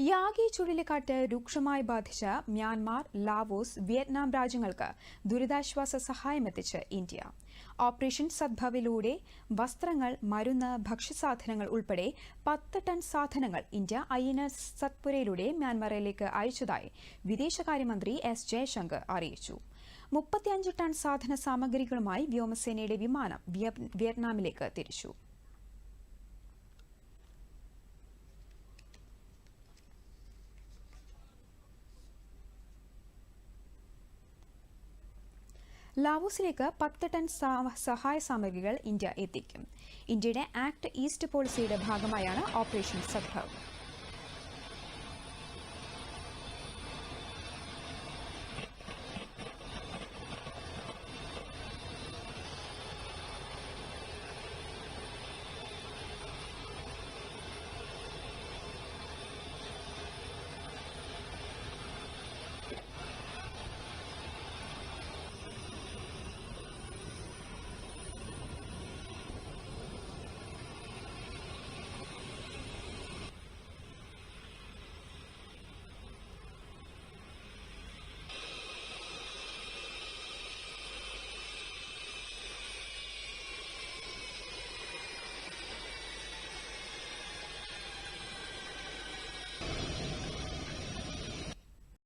Yagi ചുഴലിക്കാറ്റ് രൂക്ഷമായി ബാധിച്ച മ്യാൻമാർ ലാവോസ് വിയറ്റ്നാം രാജ്യങ്ങൾക്ക് ദുരിതാശ്വാസ സഹായമെത്തിച്ച് ഇന്ത്യ. ഓപ്പറേഷൻ സദ്ഭവിലൂടെ വസ്ത്രങ്ങൾ മരുന്ന് ഭക്ഷ്യസാധനങ്ങൾ ഉൾപ്പെടെ പത്ത് ടൺ സാധനങ്ങൾ ഇന്ത്യ ഐ എൻ എസ് സത്പുരയിലൂടെ മ്യാൻമാറിലേക്ക് അയച്ചതായി വിദേശകാര്യമന്ത്രി എസ് ജയശങ്കർ അറിയിച്ചു. മുപ്പത്തിയഞ്ച് ടൺ സാധന സാമഗ്രികളുമായി വ്യോമസേനയുടെ വിമാനം വിയ- വിയറ്റ്നാമിലേക്ക് തിരിച്ചു. ലാവോസിലേക്ക് പത്ത് ടൺ സഹായ സാമഗ്രികൾ ഇന്ത്യ എത്തിക്കും. ഇന്ത്യയുടെ ആക്ട് ഈസ്റ്റ് പോളിസിയുടെ ഭാഗമായാണ് ഓപ്പറേഷൻ സദ്ഭവ്.